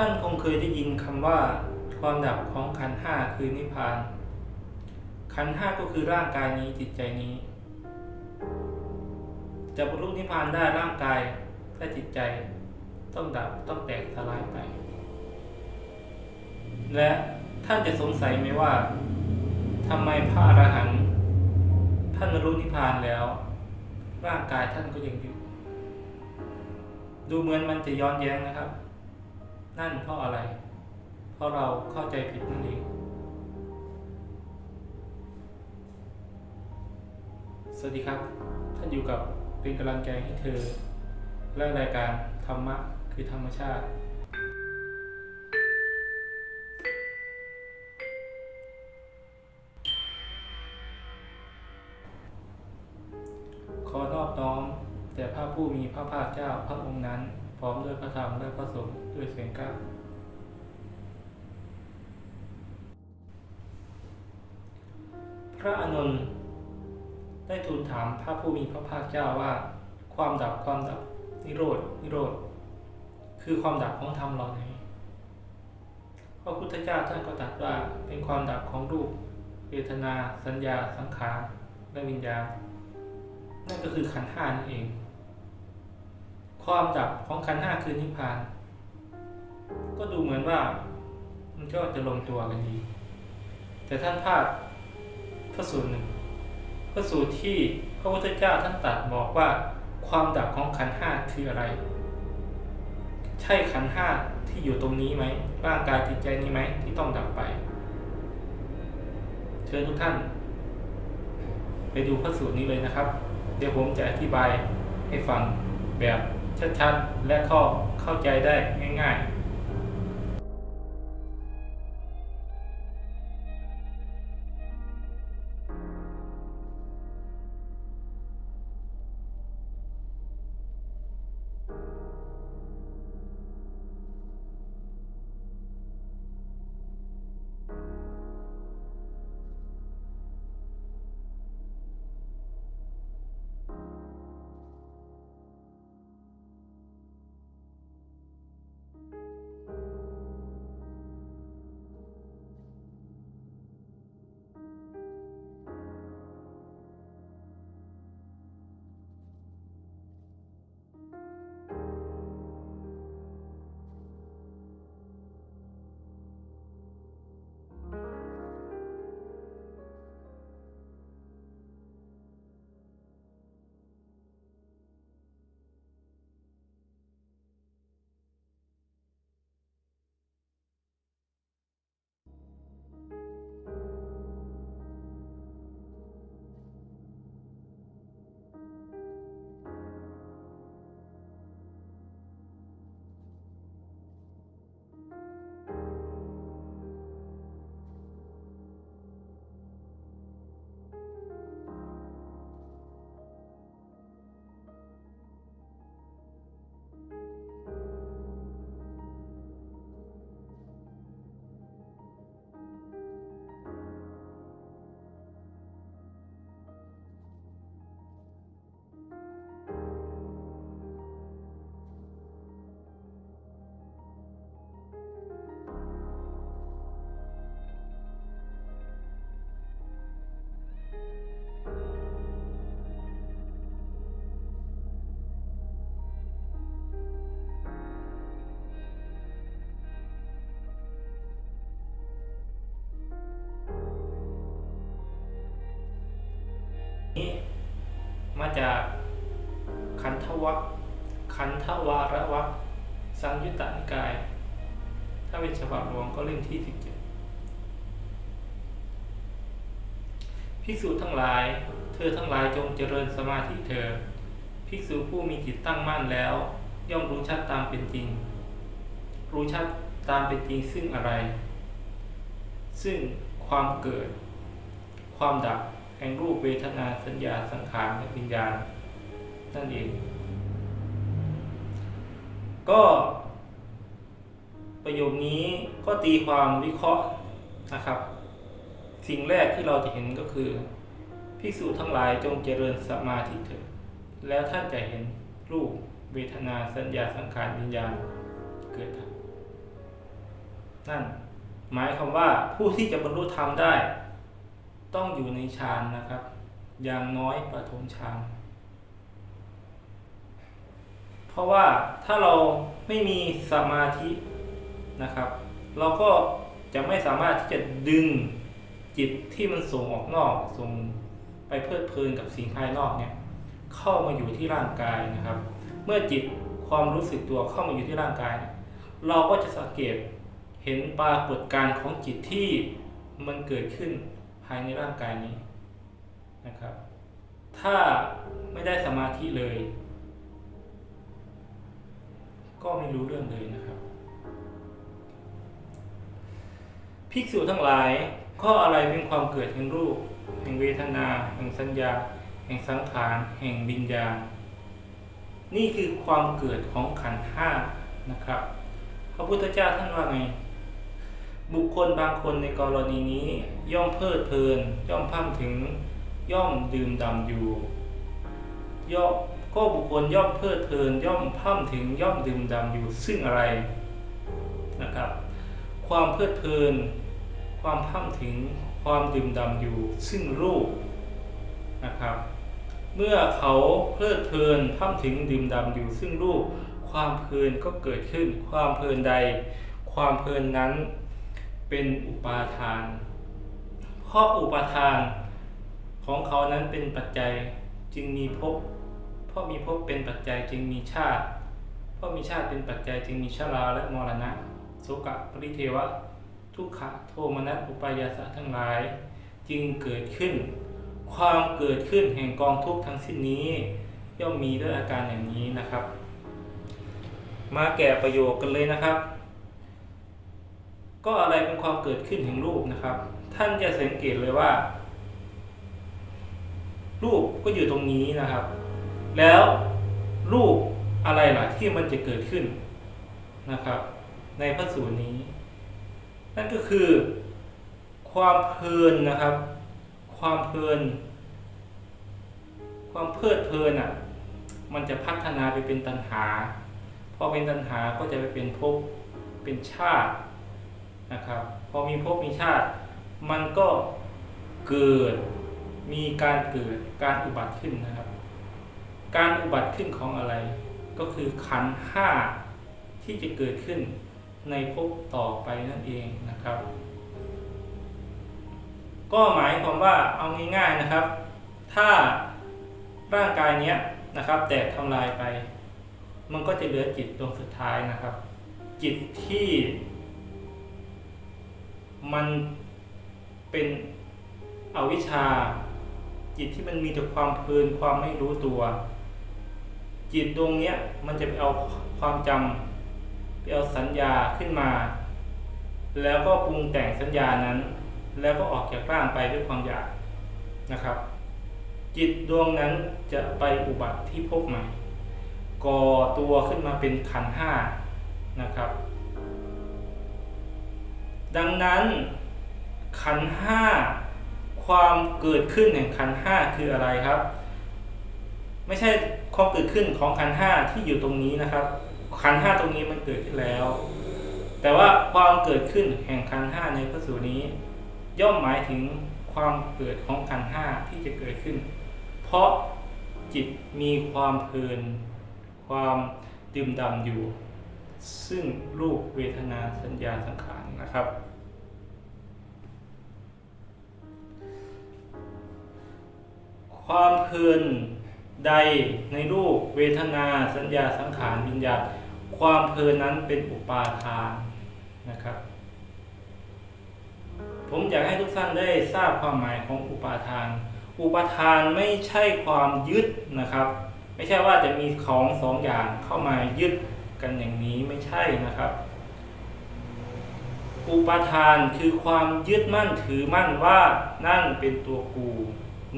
ท่านคงเคยได้ยินคำว่าความดับของขันห้าคือนิพพาน ขันห้าก็คือร่างกายนี้จิตใจนี้ จะบรรลุนิพพานได้ร่างกายและจิตใจต้องดับต้องแตกสลายไป และท่านจะสงสัยไหมว่าทำไมพระอรหันต์ท่านบรรลุนิพพานแล้ว ร่างกายท่านก็ยังอยู่ ดูเหมือนมันจะย้อนแย้งนะครับ นั่นเพราะอะไร เพราะเราเข้าใจผิดนั่นเอง สวัสดีครับ ท่านอยู่กับเป็นกำลังใจให้เธอ และรายการธรรมะคือธรรมชาติ ขอนอบน้อมแต่พระผู้มีพระภาคเจ้าพระองค์นั้น พร้อมด้วยพระธรรมและพระสงฆ์ด้วยเสียงกล้าพระอานนได้ทูลถามพระผู้มีพระภาคเจ้าว่า ความดับความดับนิโรธนิโรธคือความดับของธรรมเหล่าไหนพระพุทธเจ้าท่านก็ตรัสว่าเป็นความดับของรูปเวทนา สัญญา สังขารและวิญญาณนั่นก็คือขันธ์ห้านั่นเอง ความดับของขันห้าคือนิพพาน ก็ดูเหมือนว่า มันก็จะลงตัวกันดี แต่ท่านพลาดพระสูตรหนึ่งพระสูตรที่พระพุทธเจ้าท่านตรัสบอกว่าความดับของขันห้าคืออะไร ใช่ขันห้าที่อยู่ตรงนี้ไหมร่างกายจิตใจนี้ไหมที่ต้องดับไป เชิญทุกท่าน ไปดูพระสูตรนี้เลยนะครับ เดี๋ยวผมจะอธิบายให้ฟังแบบ ชัดๆ และข้อเข้าใจได้ง่าย ๆ นี้มาจากขันธวัคขันธวารวัคสังยุตตนิกาย ถ้าเป็นฉบับหลวงก็เล่มที่สิบเจ็ดภิกษุทั้งหลาย เธอทั้งหลายจงเจริญสมาธิเธอ ภิกษุผู้มีจิตตั้งมั่นแล้ว ย่อมรู้ชัดตามเป็นจริง รู้ชัดตามเป็นจริงซึ่งอะไร ซึ่งความเกิด ความดับ แห่งรูปเวทนาสัญญาสังขารและวิญญาณนั่นเอง ก็ประโยคนี้ก็ตีความวิเคราะห์นะครับ สิ่งแรกที่เราจะเห็นก็คือภิกษุทั้งหลายจงเจริญสมาธิเถิดแล้วท่านจะเห็นรูปเวทนาสัญญาสังขารวิญญาณเกิดนั่นหมายความว่าผู้ที่จะบรรลุธรรมได้ ต้องอยู่ในฌานนะครับ อย่างน้อยปฐมฌานเพราะว่าถ้าเราไม่มีสมาธินะครับ เราก็จะไม่สามารถที่จะดึงจิตที่มันส่งออกนอกส่งไปเพลิดเพลินกับสิ่งภายนอกเนี่ยเข้ามาอยู่ที่ร่างกายนะครับ เมื่อจิตความรู้สึกตัวเข้ามาอยู่ที่ร่างกายเนี่ยเราก็จะสังเกตเห็นปรากฏการณ์ของจิตที่มันเกิดขึ้น ภายในร่างกายนี้นะครับ ถ้าไม่ได้สมาธิเลย ก็ไม่รู้เรื่องเลยนะครับภิกษุทั้งหลายข้ออะไรเป็นความเกิดแห่งรูป แห่งเวทนา แห่งสัญญา แห่งสังขาร แห่งวิญญาณ นี่คือความเกิดของขันธ์ห้านะครับ พระพุทธเจ้าท่านว่าไง บุคคลบางคนในกรณีนี้ ย่อมเพลิดเพลิน ย่อมพั่มถึง ย่อมดื่มด่ำอยู่ ย่อมก็บุคคลย่อมเพลิดเพลิน ย่อมพั่มถึงย่อมดื่มด่ำอยู่ ซึ่งอะไรนะครับ ความเพลิดเพลิน ความพั่มถึงความดื่มด่ำอยู่ ซึ่งรูปนะครับ เมื่อเขาเพลิดเพลินพั่มถึงดื่มด่ำอยู่ ซึ่งรูป ความเพลินก็เกิดขึ้น ความเพลินใด ความเพลินนั้น เป็นอุปาทาน เพราะอุปาทานของเขานั้นเป็นปัจจัยจึงมีภพ เพราะมีภพเป็นปัจจัยจึงมีชาติ เพราะมีชาติเป็นปัจจัยจึงมีชราและมรณะโสกะปริเทวะ ทุกขะโทมนัสอุปายาสะทั้งหลาย จึงเกิดขึ้น ความเกิดขึ้นแห่งกองทุกข์ทั้งสิ้นนี้ ย่อมมีด้วยอาการอย่างนี้นะครับ มาแก่ประโยคกันเลยนะครับ ก็อะไรเป็นความเกิดขึ้นแห่งรูปนะครับ ท่านจะสังเกตเลยว่า รูปก็อยู่ตรงนี้นะครับ แล้วรูปอะไรล่ะที่มันจะเกิดขึ้นนะครับ ในพระสูตรนี้ นั่นก็คือ ความเพลินนะครับ ความเพลิน ความเพลิดเพลินอะ มันจะพัฒนาไปเป็นตัณหาพอเป็นตัณหาก็จะไปเป็นภพเป็นชาติ นะครับพอมีภพมีชาติ มันก็เกิดมีการเกิดการอุบัติขึ้นนะครับ การอุบัติขึ้นของอะไร ก็คือขันห้าที่จะเกิดขึ้นในภพต่อไปนั่นเองนะครับ ก็หมายความว่าเอาง่ายๆนะครับ ถ้าร่างกายเนี้ยนะครับแตกทำลายไป มันก็จะเหลือจิตดวงสุดท้ายนะครับ จิตที่ มันเป็นอวิชชา จิตที่มันมีแต่ความเพลินความไม่รู้ตัว จิตดวงเนี้ยมันจะไปเอาความจำไปเอาสัญญาขึ้นมา แล้วก็ปรุงแต่งสัญญานั้น แล้วก็ออกจากร่างไปด้วยความอยากนะครับ จิตดวงนั้นจะไปอุบัติที่พบใหม่ก่อตัวขึ้นมาเป็นขันห้านะครับ ดังนั้นขันห้าความเกิดขึ้นแห่งขันห้าคืออะไรครับ ไม่ใช่ความเกิดขึ้นของขันห้าที่อยู่ตรงนี้นะครับ ขันห้าตรงนี้มันเกิดขึ้นแล้ว แต่ว่าความเกิดขึ้นแห่งขันห้าในพระสูตรนี้ ย่อมหมายถึงความเกิดของขันห้าที่จะเกิดขึ้น เพราะจิตมีความเพลิน ความดื่มด่ำอยู่ ซึ่งรูปเวทนาสัญญาสังขารนะครับ ความเพลินใดในรูปเวทนาสัญญาสังขารวิญญาณความเพลินนั้นเป็นอุปาทานนะครับ ผมอยากให้ทุกท่านได้ทราบความหมายของอุปาทาน อุปาทานไม่ใช่ความยึดนะครับ ไม่ใช่ว่าจะมีของสองอย่างเข้ามายึด กันอย่างนี้ไม่ใช่นะครับ อุปทานคือความยึดมั่นถือมั่นว่านั่นเป็นตัวกู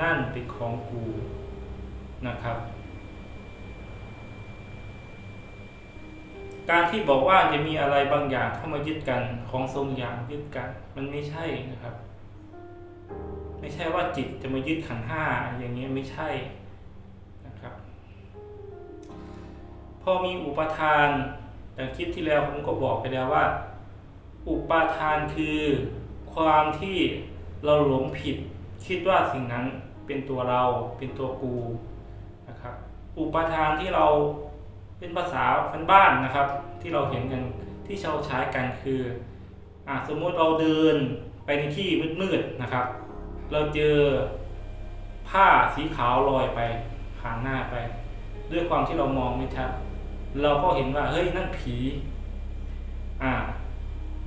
นั่นเป็นของกูนะครับ การที่บอกว่าจะมีอะไรบางอย่างเข้ามายึดกันของทรงอย่างยึดกัน มันไม่ใช่นะครับ ไม่ใช่ว่าจิตจะมายึดขันห้าอย่างนี้ไม่ใช่ อมีอุปทานอย่างคลิปที่แล้วผมก็บอกไปแล้วว่า อุปาทานคือความที่เราหลงผิด คิดว่าสิ่งนั้นเป็นตัวเราเป็นตัวกูนะครับ อุปทานที่เราเป็นภาษาพันบ้านนะครับ ที่เราเห็นกันที่เราใช้กันคืออะสมมุติเราเดินไปในที่มืดๆนะครับ เราเจอผ้าสีขาวลอยไปผ่านหน้าไป ด้วยความที่เรามองไม่ชัด เราก็เห็นว่าเฮ้ยนั่นผีอ่า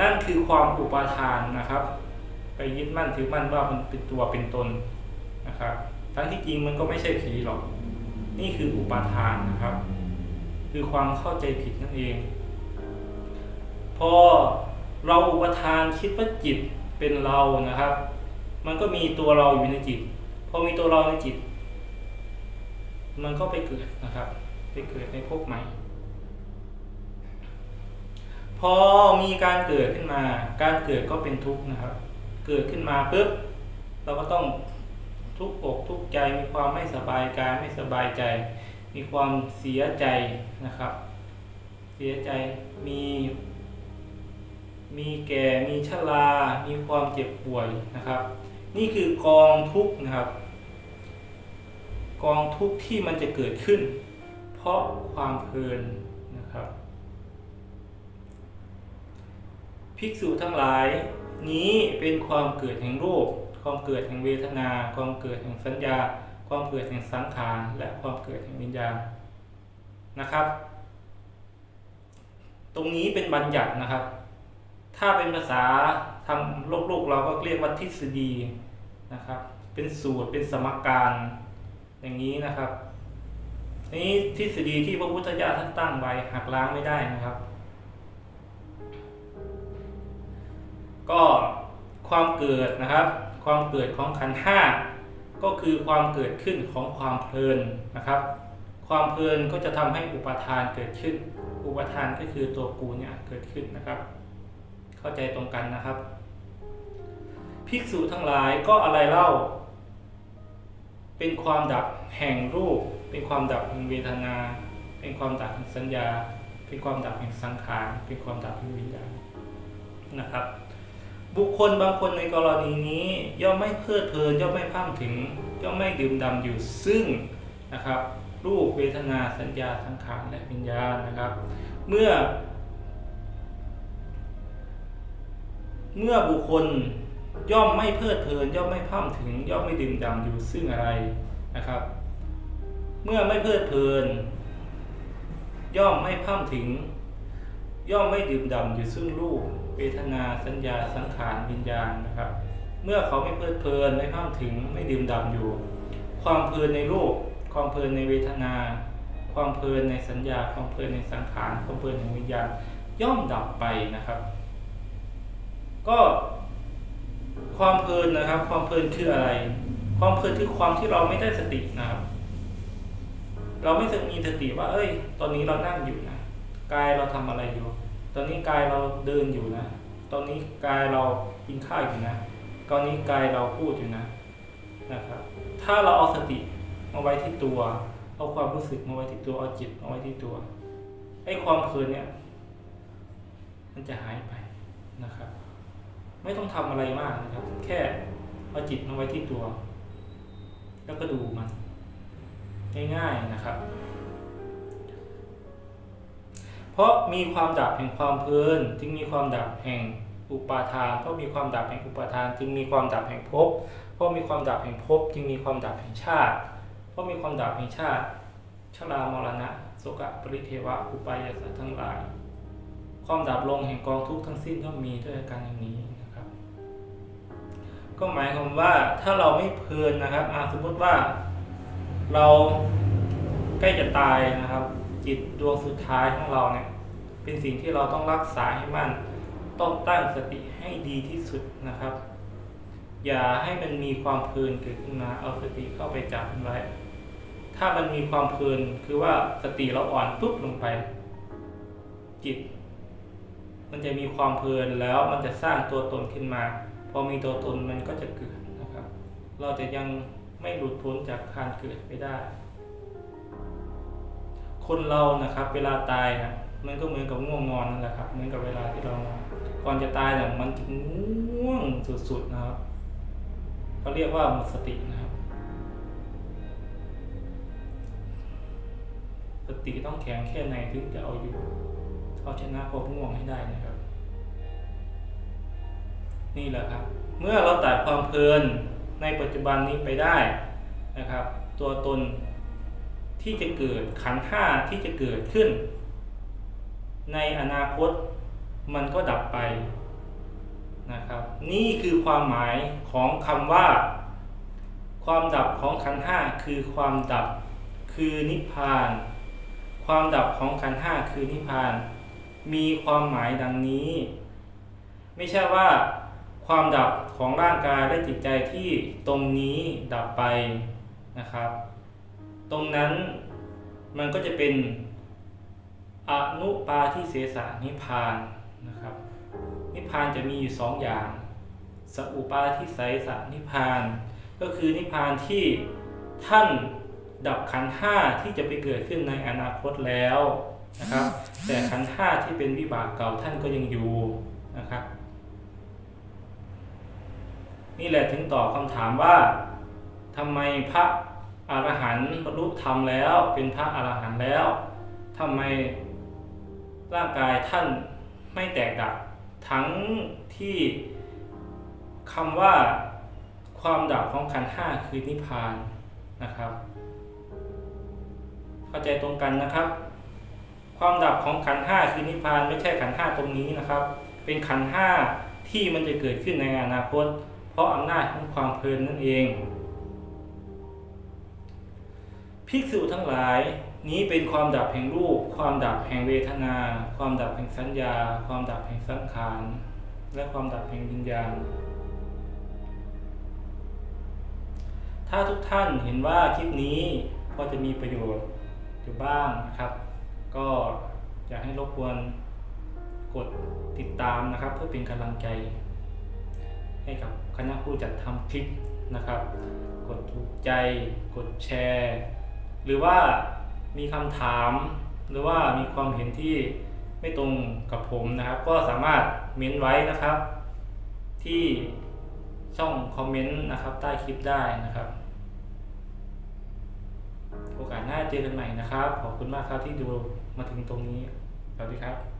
นั่นคือความอุปาทานนะครับ ไปยึดมั่นถือมั่นว่ามันเป็นตัวเป็นตนนะครับ ทั้งที่จริงมันก็ไม่ใช่ผีหรอก นี่คืออุปาทานนะครับ คือความเข้าใจผิดนั่นเอง พอเราอุปทานคิดว่าจิตเป็นเรานะครับ มันก็มีตัวเราอยู่ในจิต พอมีตัวเราในจิต มันก็ไปเกิดนะครับ ไปเกิดในภพใหม่ พอมีการเกิดขึ้นมา การเกิดก็เป็นทุกข์นะครับ เกิดขึ้นมาปุ๊บเราก็ต้องทุกข์อกทุกข์ใจมีความไม่สบายกายไม่สบายใจ มีความเสียใจนะครับ เสียใจมี มีแก่มีชรา มีความเจ็บป่วยนะครับ นี่คือกองทุกข์นะครับ กองทุกข์ที่มันจะเกิดขึ้น เพราะความเพลินนะครับ ภิกษุทั้งหลาย นี้เป็นความเกิดแห่งรูป ความเกิดแห่งเวทนา ความเกิดแห่งสัญญา ความเกิดแห่งสังขาร และความเกิดแห่งวิญญาณนะครับ ตรงนี้เป็นบัญญัตินะครับ ถ้าเป็นภาษาทำโลกโลกเราก็เรียกว่าทฤษฎีนะครับ เป็นสูตร เป็นสมการอย่างนี้นะครับนี้ทฤษฎีที่พระพุทธเจ้าท่านตั้งไว้หักล้างไม่ได้นะครับ ก็ความเกิดนะครับ ความเกิดของขันห้าก็คือความเกิดขึ้นของความเพลินนะครับ ความเพลินก็จะทำให้อุปทานเกิดขึ้น อุปทานก็คือตัวกูเนี่ยเกิดขึ้นนะครับ เข้าใจตรงกันนะครับ ภิกษุทั้งหลายก็อะไรเล่า เป็นความดับแห่งรูป เป็นความดับแห่งเวทนา เป็นความดับแห่งสัญญา เป็นความดับแห่งสังขาร เป็นความดับแห่งวิญญาณนะครับ บุคคลบางคนในกรณีนี้ย่อมไม่เพลิดเพลินย่อมไม่พร่ำถึง ย่อมไม่ดื่มดำอยู่ซึ่งนะครับ รูปเวทนาสัญญาสังขารและวิญญาณนะครับ เมื่อ เมื่อบุคคลย่อมไม่เพลิดเพลินย่อมไม่พร่ำถึง ย่อมไม่ดื่มดำอยู่ซึ่งอะไรนะครับ เมื่อไม่เพลิดเพลิน ย่อมไม่พร่ำถึง ย่อมไม่ดื่มดำอยู่ซึ่งรูป เวทนาสัญญาสังขารวิญญาณนะครับ เมื่อเขาไม่เพลิดเพลินไม่พร่ำถึงไม่ดื่มด่ำอยู่ ความเพลินในรูปความเพลินในเวทนา ความเพลินในสัญญา ความเพลินในสังขารความเพลินในวิญญาณย่อมดับไปนะครับ ก็ความเพลินนะครับ ความเพลินคืออะไร ความเพลินคือความที่เราไม่ได้สตินะครับ เราไม่มีสติว่า เอ้ย ตอนนี้เรานั่งอยู่นะกายเราทำอะไรอยู่ ตอนนี้กายเราเดินอยู่นะ ตอนนี้กายเรากินข้าวอยู่นะ ตอนนี้กายเราพูดอยู่นะนะครับ ถ้าเราเอาสติมาไว้ที่ตัว เอาความรู้สึกมาไว้ที่ตัว เอาจิตมาไว้ที่ตัว ไอ้ความเพลินเนี่ย มันจะหายไปนะครับ ไม่ต้องทำอะไรมากนะครับ แค่เอาจิตมาไว้ที่ตัว แล้วก็ดูมัน ง่ายๆนะครับ เพราะมีความดับแห่งความเพลินจึงมีความดับแห่งอุปาทาน เพราะมีความดับแห่งอุปาทาน จึงมีความดับแห่งภพ เพราะมีความดับแห่งภพจึงมีความดับแห่งชาติ เพราะมีความดับแห่งชาติ ชรามรณะโสกะปริเทวะอุปายาสัตทั้งหลาย ความดับลงแห่งกองทุกข์ทั้งสิ้นก็มีด้วยการอย่างนี้นะครับ ก็หมายความว่าถ้าเราไม่เพลินนะครับอาสมมติว่าเราใกล้จะตายนะครับ จิตดวงสุดท้ายของเราเนี่ยเป็นสิ่งที่เราต้องรักษาให้มันต้องตั้งสติให้ดีที่สุดนะครับ อย่าให้มันมีความเพลินเกิดขึ้นมาเอาสติเข้าไปจับมันไว้ ถ้ามันมีความเพลินคือว่าสติเราอ่อนปุ๊บลงไป จิต มันจะมีความเพลินแล้วมันจะสร้างตัวตนขึ้นมาพอมีตัวตนมันก็จะเกิดนะครับ เราจะยังไม่หลุดพ้นจากการเกิดไม่ได้ คนเรานะครับ เวลาตายนะมันก็เหมือนกับง่วงนอนนั่นแหละครับ เหมือนกับเวลาที่เรานอนก่อนจะตายเนี่ยมันจะง่วงสุดๆนะครับเขาเรียกว่าหมดสตินะครับ สติต้องแข็งแค่ไหนถึงจะเอาอยู่เอาชนะความง่วงให้ได้นะครับ นี่แหละครับ เมื่อเราตัดความเพลินในปัจจุบันนี้ไปได้นะครับ ตัวตน ที่จะเกิดขันห้าที่จะเกิดขึ้น ในอนาคตมันก็ดับไปนะครับ นี่คือความหมายของคำว่า ความดับของขันห้าคือความดับคือนิพพาน ความดับของขันห้าคือนิพพาน มีความหมายดังนี้ ไม่ใช่ว่าความดับของร่างกายและจิตใจที่ตรงนี้ดับไปนะครับ ตรงนั้นมันก็จะเป็นอนุปาทิเสสนิพานนะครับ นิพานจะมีอยู่สองอย่างสอุปาทิไสสนิพาน ก็คือนิพานที่ท่านดับขันห้าที่จะไปเกิดขึ้นในอนาคตแล้วนะครับ แต่ขันห้าที่เป็นวิบากเก่าท่านก็ยังอยู่นะครับ นี่แหละถึงตอบคำถามว่าทำไมพระ อรหันต์บรรลุธรรมแล้ว เป็นพระอรหันต์แล้วทำไมร่างกายท่านไม่แตกดับทั้งที่คำว่าความดับของขันห้าคือนิพพานนะครับ เข้าใจตรงกันนะครับ ความดับของขันห้าคือนิพพานไม่ใช่ขันห้าตรงนี้นะครับ เป็นขันห้าที่มันจะเกิดขึ้นในอนาคต เพราะอำนาจของความเพลินนั่นเอง ภิกษุทั้งหลายนี้เป็นความดับแห่งรูป ความดับแห่งเวทนา ความดับแห่งสัญญา ความดับแห่งสังขาร และความดับแห่งวิญญาณ ถ้าทุกท่านเห็นว่าคลิปนี้พอจะมีประโยชน์อยู่บ้างนะครับ ก็อยากให้รบกวนกดติดตามนะครับ เพื่อเป็นกำลังใจ ให้กับคณะผู้จัดทำคลิปนะครับ กดถูกใจ กดแชร์ หรือว่ามีคำถามหรือว่ามีความเห็นที่ไม่ตรงกับผมนะครับ ก็สามารถเม้นไว้นะครับ ที่ช่องคอมเมนต์นะครับ ใต้คลิปได้นะครับ โอกาสหน้าเจอกันใหม่นะครับ ขอบคุณมากครับที่ดูมาถึงตรงนี้สวัสดีครับ